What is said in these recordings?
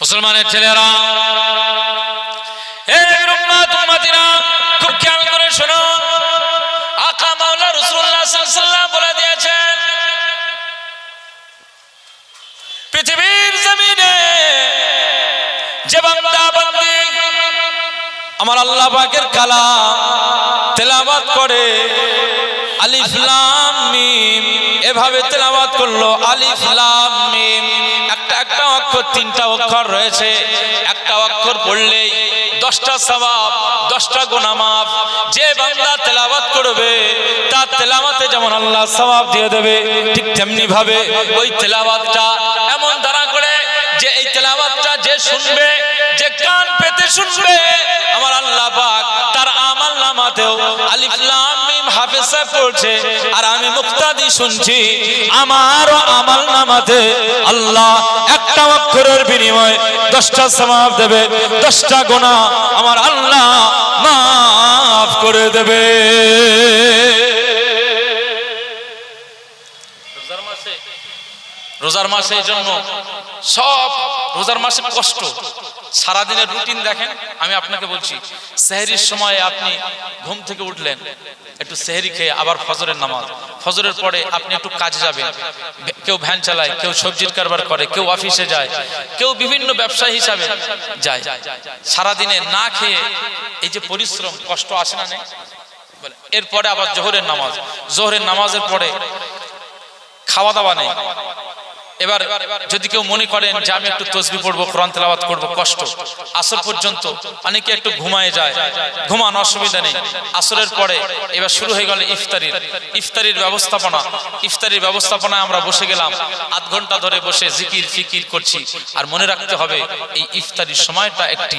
মুসলমানের ছেলেরা করে শোনো। আকা মাওলা বলে দিয়েছেন, পৃথিবীর জমিনে যে আমার আল্লাহ পাকের কালাম তেলাওয়াত করে, আলিফ মিম, এভাবে তেলাওয়াত করল, আলিফ লাম মিম। অক্ষর, তিনটা অক্ষর রয়েছে। একটা অক্ষর পড়লেই দশটা সওয়াব, দশটা মাফ যে বান্দা তেলাওয়াত করবে, তার তেলাওয়াতে যেমন আল্লাহ সওয়াব দিয়ে দেবে, ঠিক তেমনি ভাবে ওই তেলাওয়াতটা এমন দ্বারা করে যে এই তেলাওয়াতটা যে শুনবে, যে কান পেতে শুনবে, আমার আল্লাহ পাক তার আমাল নামাতেও আলিফ মিম হাফেজ পড়ছে। আর আমি মুক্তাদি শুনছি, আমারও আমাল নামাতে আল্লাহ একটা অক্ষরের বিনিময়ে দশটা সমাপ দেবে, দশটা গোনা আমার আল্লাহ মাফ করে দেবে। রোজার মাসে এই জন্য সব রোজার মাসে কষ্ট। সারাদিনের রুটিন দেখেন, আমি আপনাকে বলছি সেহরির সময় আপনি ঘুম থেকে উঠলেন একটু সেহরি খেয়ে আবার ফজরের নামাজ। ফজরের পরে আপনি একটু কাজে যাবেন। কেউ ভ্যান চালায় কেউ সবজির কারবার করে কেউ অফিসে যায় কেউ বিভিন্ন ব্যবসায়ী হিসাবে যায়। সারাদিনে না খেয়ে এই যে পরিশ্রম কষ্ট আসে না নেই এরপরে আবার জোহরের নামাজ। জোহরের নামাজের পরে খাওয়া দাওয়া নেই। এবার যদি কেউ মনে করেন যে আমি একটু তসবি পড়ব, কোরআন তেলাওয়াত করব, কষ্ট। আসর পর্যন্ত অনেকে একটু ঘুমায় যায়, ঘুমান অসুবিধা নেই। আসরের পরে এবার শুরু হয়ে গেল ইফতারির। ইফতারির ব্যবস্থাপনা। ইফতারির ব্যবস্থাপনায় আমরা বসে গেলাম, আধ ঘণ্টা ধরে বসে জিকির, ফিকির করছি। আর মনে রাখতে হবে, এই ইফতারির সময়টা একটি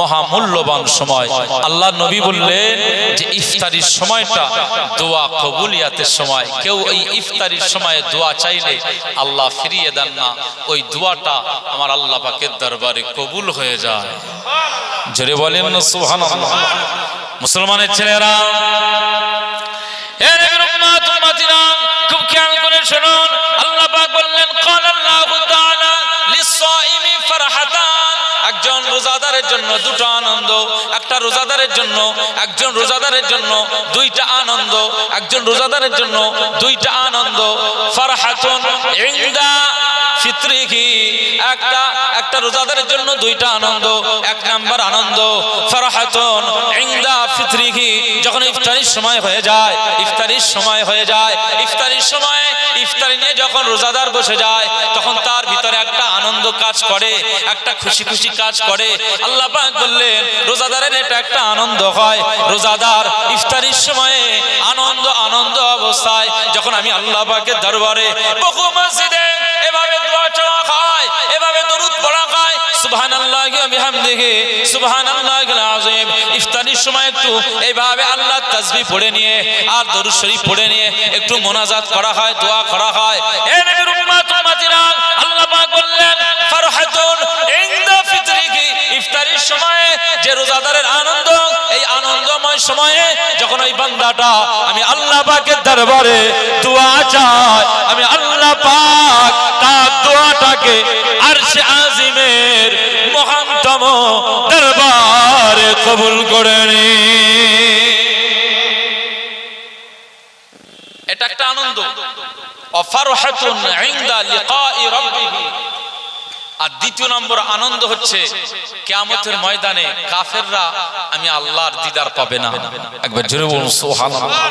মহামূল্যবান সময়। আল্লাহ নবী বললেন যে ইফতারির সময়টা দোয়া কবুলিয়াতের সময়। কেউ এই ইফতারির সময় দোয়া চাইলে আল্লাহ দিয়ে দেন না, ওই দোয়াটা আমার আল্লাহ পাকের দরবারে কবুল হয়ে যায়। বলেন সুহান মুসলমানের ছেলেরা জন্য আনন্দ, একটা রোজাদারের জন্য, একজন রোজাদারের জন্য দুইটা আনন্দ, একজন রোজাদারের জন্য দুইটা আনন্দ। ফারহাতুন ফিত্রিহি একটা একটা রোজাদারের জন্য দুইটা আনন্দ, এক নাম্বার আনন্দ, ফারহাতুন ইনদা ফিত্রিহি যখন ইফতারির সময় হয়ে যায়, ইফতারির সময় হয়ে যায়, ইফতারির সময়, ইফতারি নিয়ে যখন রোজাদার বসে যায়, তখন তার ভিতরে একটা আনন্দ কাজ করে, একটা খুশি খুশি কাজ করে। আল্লাহ পাক বললেন, রোজাদারের এটা একটা আনন্দ হয়। রোজাদার ইফতারির সময়ে আনন্দ আনন্দ অবস্থায় যখন আমি আল্লাহ পাকের দরবারে বহু মসজিদে এভাবে ইফতারির সময় আনন্দ, এই আনন্দময় সময়ে যখন ওই বান্দাটা, আমি আল্লাহ দরবারে দোয়া চাই, আমি আল্লাহ মহানতম দরবারে কবুল করে নি। এটা একটা আনন্দ। অফারহাতুন আর দ্বিতীয় নম্বর আনন্দ হচ্ছে, কিয়ামতের ময়দানে কাফেররা, আমি আল্লাহর দিদার পাবে না। একবার জোরে বলুন, সুবহানাল্লাহ।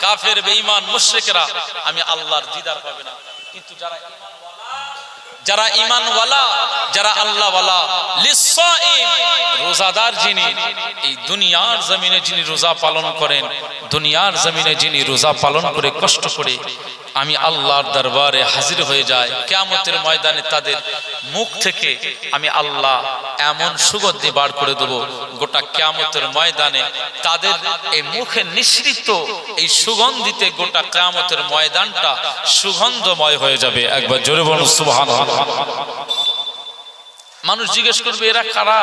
কাফের, বেঈমান, মুশরিকরা, আমি আল্লাহর দিদার পাবে না। কিন্তু যারা যারা ইমানওয়ালা যারা আল্লাহওয়ালা। লিসাইম রোজাদার যিনি, এই দুনিয়ার জমিনে যিনি রোজা পালন করেন, দুনিয়ার জমিনে যিনি রোজা পালন করে কষ্ট করে আমি আল্লাহর দরবারে হাজির হয়ে যায় কেয়ামতের ময়দানে তাদের মুখ থেকে আমি আল্লাহ এমন সুগন্ধি বার করে দেব, গোটা কেয়ামতের ময়দানে তাদের এই মুখে নিঃসৃত এই সুগন্ধিতে গোটা কেয়ামতের ময়দানটা সুগন্ধময় হয়ে যাবে। একবার জোরে বলুন, সুবহানাল্লাহ। মানুষ জিজ্ঞেস করবে, এরা কারা?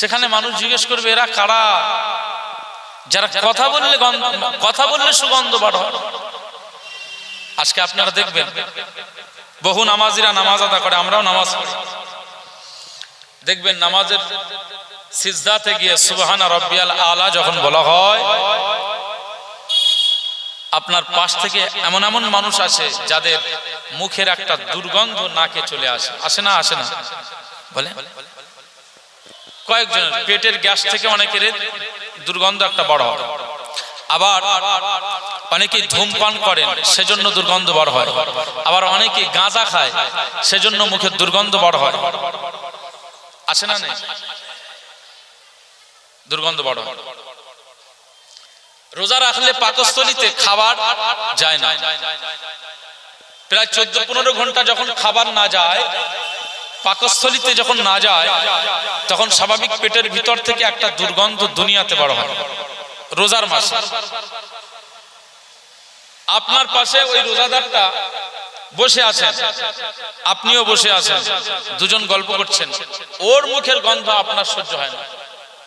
সেখানে মানুষ জিজ্ঞেস করবে, এরা কারা? যারা কথা বললে কথা বললে সুগন্ধ বাড়। আজকে আপনারা দেখবেন, বহু নামাজিরা নামাজ আদা করে, আমরাও নামাজ দেখবেন নামাজের সিজদাতে গিয়ে সুবহানা রব্বিয়াল আলা যখন বলা হয়, আপনার পাশ থেকে এমন এমন মানুষ আছে যাদের মুখের একটা দুর্গন্ধ নাকে চলে আসে। আসে না আসে না? বলে কয়েকজন, পেটের গ্যাস থেকে অনেকের দুর্গন্ধ একটা বড় হয়। আবার অনেকে ধূমপান করেন, সেজন্য দুর্গন্ধ বড় হয়। আবার অনেকে গাঁজা খায়, সেজন্য মুখের দুর্গন্ধ বড় হয়। আছে না দুর্গন্ধ বড় হয়। রোজা রাখলে পাকস্থলিতে খাবার যায় না। প্রায় চোদ্দ পনেরো ঘণ্টা যখন খাবার না যায় পাকস্থলিতে যখন না যায়, তখন স্বাভাবিক পেটের ভিতর থেকে একটা দুর্গন্ধ দুনিয়াতে বড় হয়। রোজার মাসে। আপনার পাশে ওই রোজাদারটা বসে আছেন। আপনিও বসে আছেন। দুজন গল্প করছেন। ওর মুখের গন্ধ আপনার সহ্য হয় না।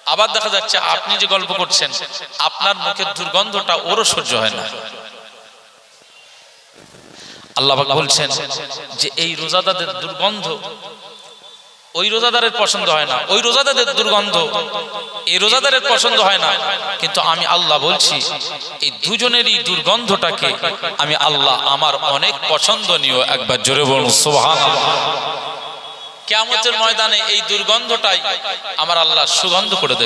আবার দেখা যাচ্ছে আপনি যে গল্প করছেন, আপনার মুখের দুর্গন্ধটা ওরও সহ্য হয় না। আল্লাহ বলছেন যে এই রোজাদাদের দুর্গন্ধ ওই রোজাদারের পছন্দ হয় না। ওই রোজাদারের দুর্গন্ধ। এই রোজাদারের পছন্দ হয় না। কিন্তু আমি আল্লাহ বলছি, এই দুজনেরই দুর্গন্ধটাকে আমি আল্লাহ আমার অনেক পছন্দনীয় একবার জোরে বলুন সোহান কেমতের ময়দানে এই দুর্গন্ধটাই আমার আল্লাহ সুগন্ধ করে দেবে।